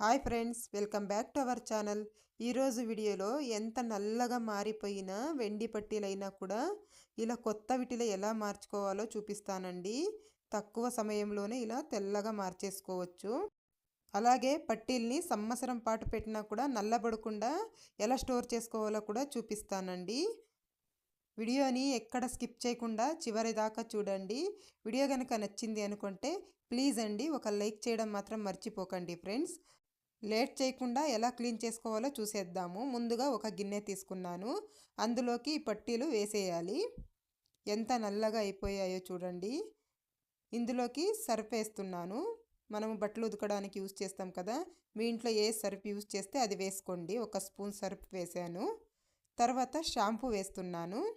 Hi friends welcome back to our channel. ఈరోజు వీడియోలో ఎంత నల్లగా మారిపోయిన వెండి పట్టీలైనా కూడా ఇలా కొత్త విటిలో ఎలా మార్చుకోవాలో చూపిస్తానండి. తక్కువ సమయంలోనే ఇలా తెల్లగా మార్చేసుకోవచ్చు. అలాగే పట్టీల్ని సంవత్సరం పాటు పెట్టినా కూడా నల్లబడకుండా ఎలా స్టోర్ చేసుకోవాలో కూడా చూపిస్తానండి. వీడియోని ఎక్కడ స్కిప్ చేయకుండా చివరి దాకా చూడండి. వీడియో కనుక నచ్చింది అనుకుంటే ప్లీజ్ అండి ఒక లైక్ చేయడం మాత్రం మర్చిపోకండి ఫ్రెండ్స్. లేట్ చేయకుండా ఎలా క్లీన్ చేసుకోవాలో చూసేద్దాము. ముందుగా ఒక గిన్నె తీసుకున్నాను. అందులోకి పట్టీలు వేసేయాలి. ఎంత నల్లగా అయిపోయాయో చూడండి. ఇందులోకి సర్ఫ్ వేస్తున్నాను. మనము బట్టలు ఉతకడానికి యూజ్ చేస్తాం కదా. మీ ఇంట్లో ఏ సర్ఫ్ యూజ్ చేస్తే అది వేసుకోండి. ఒక స్పూన్ సర్ఫ్ వేసాను. తర్వాత షాంపూ వేస్తున్నాను.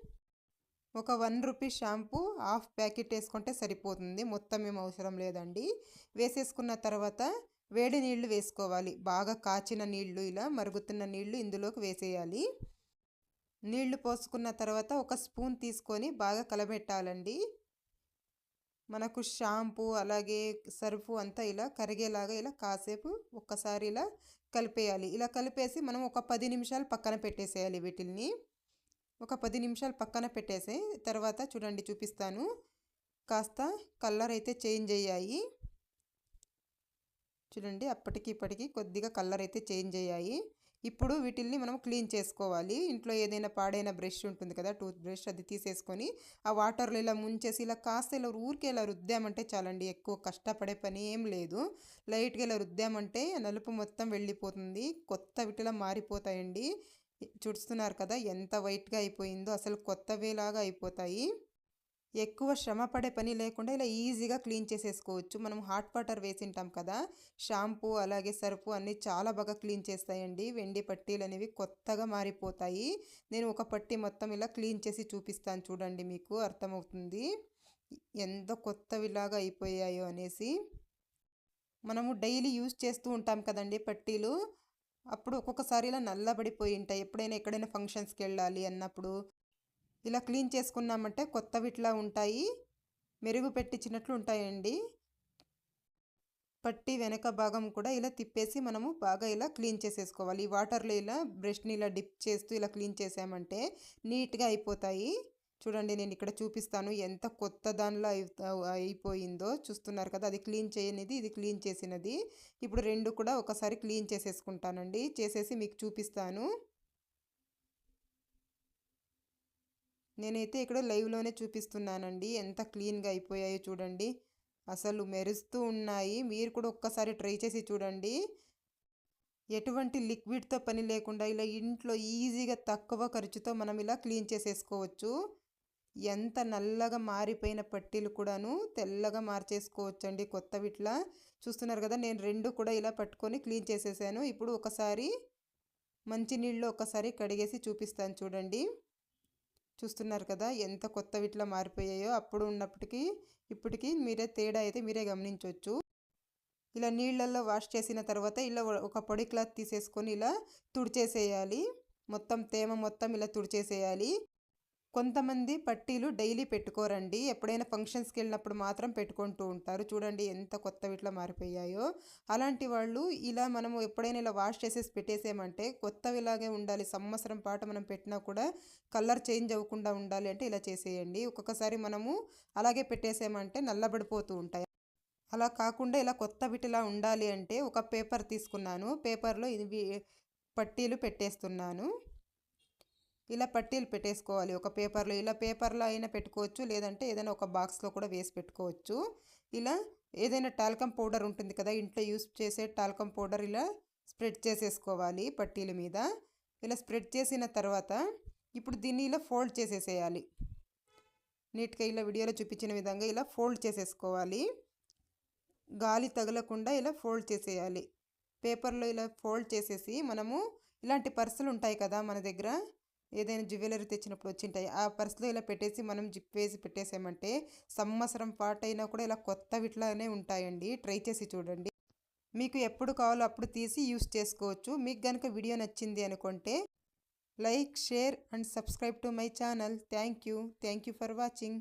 ఒక one rupee shampoo half packet వేసుకుంటే సరిపోతుంది. మొత్తం ఏం అవసరం లేదండి. వేసేసుకున్న తర్వాత వేడి నీళ్ళు వేసుకోవాలి. బాగా కాచిన నీళ్ళు ఇలా మరుగుతున్న నీళ్ళు ఇందులోకి వేసేయాలి. నీళ్ళు పోసుకున్న తర్వాత ఒక స్పూన్ తీసుకొని బాగా కలబెట్టాలండి. మనకు షాంపూ అలాగే సర్ఫు అంతా ఇలా కరిగేలాగా ఇలా కాసేపు ఒక్కసారి ఇలా కలిపేయాలి. ఇలా కలిపేసి మనం ఒక పది నిమిషాలు పక్కన పెట్టేసేయాలి వీటిల్ని. ఒక పది నిమిషాలు పక్కన పెట్టేసి తర్వాత చూడండి చూపిస్తాను. కాస్త కలర్ అయితే చేంజ్ అయ్యాయి. చూడండి అప్పటికి ఇప్పటికి కొద్దిగా కలర్ అయితే చేంజ్ అయ్యాయి. ఇప్పుడు వీటిల్ని మనం క్లీన్ చేసుకోవాలి. ఇంట్లో ఏదైనా పాడైన బ్రష్ ఉంటుంది కదా టూత్ బ్రష్ అది తీసేసుకొని ఆ వాటర్లో ఇలా ముంచేసి ఇలా కాస్త ఇలా ఊరికే ఇలా రుద్దామంటే చాలండి ఎక్కువ కష్టపడే పని ఏం లేదు. లైట్గా ఇలా రుద్దామంటే నలుపు మొత్తం వెళ్ళిపోతుంది. కొత్త వీటిలా మారిపోతాయండి. చూస్తున్నారు కదా ఎంత వైట్గా అయిపోయిందో అసలు కొత్తవేలాగా అయిపోతాయి. ఎక్కువ శ్రమ పడే పని లేకుండా ఇలా ఈజీగా క్లీన్ చేసేసుకోవచ్చు. మనం హాట్ వాటర్ వేసింటాం కదా షాంపూ అలాగే సరుపు అన్నీ చాలా బాగా క్లీన్ చేస్తాయండి. వెండి పట్టీలు అనేవి కొత్తగా మారిపోతాయి. నేను ఒక పట్టీ మొత్తం ఇలా క్లీన్ చేసి చూపిస్తాను చూడండి మీకు అర్థమవుతుంది. ఎంత కొత్తవిలాగా అయిపోయాయో అనేసి. మనము డైలీ యూజ్ చేస్తూ ఉంటాం కదండి పట్టీలు. అప్పుడు ఒక్కొక్కసారి ఇలా నల్లబడిపోయి ఉంటాయి. ఎప్పుడైనా ఎక్కడైనా ఫంక్షన్స్కి వెళ్ళాలి అన్నప్పుడు ఇలా క్లీన్ చేసుకున్నామంటే కొత్త విట్లా ఉంటాయి. మెరుగు పెట్టించినట్లు ఉంటాయండి. పట్టి వెనక భాగం కూడా ఇలా తిప్పేసి మనము బాగా ఇలా క్లీన్ చేసేసుకోవాలి. ఈ వాటర్లో ఇలా బ్రష్ని ఇలా డిప్ చేస్తూ ఇలా క్లీన్ చేసామంటే నీట్గా అయిపోతాయి. చూడండి నేను ఇక్కడ చూపిస్తాను ఎంత కొత్త దానిలో అయిపోయిందో. చూస్తున్నారు కదా అది క్లీన్ చేయనిది ఇది క్లీన్ చేసినది. ఇప్పుడు రెండు కూడా ఒకసారి క్లీన్ చేసేసుకుంటానండి. చేసేసి మీకు చూపిస్తాను. నేనైతే ఇక్కడ లైవ్లోనే చూపిస్తున్నానండి. ఎంత క్లీన్గా అయిపోయాయో చూడండి. అసలు మెరుస్తూ ఉన్నాయి. మీరు కూడా ఒక్కసారి ట్రై చేసి చూడండి. ఎటువంటి లిక్విడ్తో పని లేకుండా ఇలా ఇంట్లో ఈజీగా తక్కువ ఖర్చుతో మనం ఇలా క్లీన్ చేసేసుకోవచ్చు. ఎంత నల్లగా మారిపోయిన పట్టీలు కూడాను తెల్లగా మార్చేసుకోవచ్చు అండి కొత్త విట్లా. చూస్తున్నారు కదా నేను రెండు కూడా ఇలా పట్టుకొని క్లీన్ చేసేసాను. ఇప్పుడు ఒకసారి మంచినీళ్ళు ఒకసారి కడిగేసి చూపిస్తాను చూడండి. చూస్తున్నారు కదా ఎంత కొత్త విట్లా మారిపోయాయో అప్పుడు ఉన్నప్పటికీ ఇప్పటికీ మీరే తేడా అయితే మీరే గమనించవచ్చు ఇలా నీళ్ళల్లో వాష్ చేసిన తర్వాత ఇలా ఒక పొడి క్లాత్ తీసేసుకొని ఇలా తుడిచేసేయాలి. మొత్తం తేమ మొత్తం ఇలా తుడిచేసేయాలి. కొంతమంది పట్టీలు డైలీ పెట్టుకోరండి. ఎప్పుడైనా ఫంక్షన్స్కి వెళ్ళినప్పుడు మాత్రం పెట్టుకుంటూ ఉంటారు. చూడండి ఎంత కొత్త వీటిలో మారిపోయాయో. అలాంటి వాళ్ళు ఇలా మనము ఎప్పుడైనా ఇలా వాష్ చేసేసి పెట్టేసామంటే కొత్తవిలాగే ఉండాలి. సంవత్సరం పాటు మనం పెట్టినా కూడా కలర్ చేంజ్ అవ్వకుండా ఉండాలి అంటే ఇలా చేసేయండి. ఒక్కొక్కసారి మనము అలాగే పెట్టేసామంటే నల్లబడిపోతూ ఉంటాయి. అలా కాకుండా ఇలా కొత్త విటిలా ఉండాలి అంటే ఒక పేపర్ తీసుకున్నాను. పేపర్లో ఇది పట్టీలు పెట్టేస్తున్నాను. ఇలా పట్టీలు పెట్టేసుకోవాలి. ఒక పేపర్లో ఇలా పేపర్లో అయినా పెట్టుకోవచ్చు. లేదంటే ఏదైనా ఒక బాక్స్లో కూడా వేసి పెట్టుకోవచ్చు. ఇలా ఏదైనా టాల్కమ్ పౌడర్ ఉంటుంది కదా ఇంట్లో యూస్ చేసే టాల్కమ్ పౌడర్ ఇలా స్ప్రెడ్ చేసేసుకోవాలి పట్టీల మీద. ఇలా స్ప్రెడ్ చేసిన తర్వాత ఇప్పుడు దీన్ని ఇలా ఫోల్డ్ చేసేసేయాలి. నీట్గా ఇలా వీడియోలో చూపించిన విధంగా ఇలా ఫోల్డ్ చేసేసుకోవాలి. గాలి తగలకుండా ఇలా ఫోల్డ్ చేసేయాలి. పేపర్లో ఇలా ఫోల్డ్ చేసేసి మనము ఇలాంటి పర్సులు ఉంటాయి కదా మన దగ్గర ఏదైనా జ్యువెలరీ తెచ్చినప్పుడు వచ్చింటాయి. ఆ పర్సులో ఇలా పెట్టేసి మనం జిప్ వేసి పెట్టేసామంటే సంవత్సరం పాటైనా కూడా ఇలా కొత్త విట్లానే ఉంటాయండి. ట్రై చేసి చూడండి. మీకు ఎప్పుడు కావాలో అప్పుడు తీసి యూస్ చేసుకోవచ్చు. మీకు కనుక వీడియో నచ్చింది అనుకుంటే like share and subscribe to my channel. Thank you. Thank you for watching.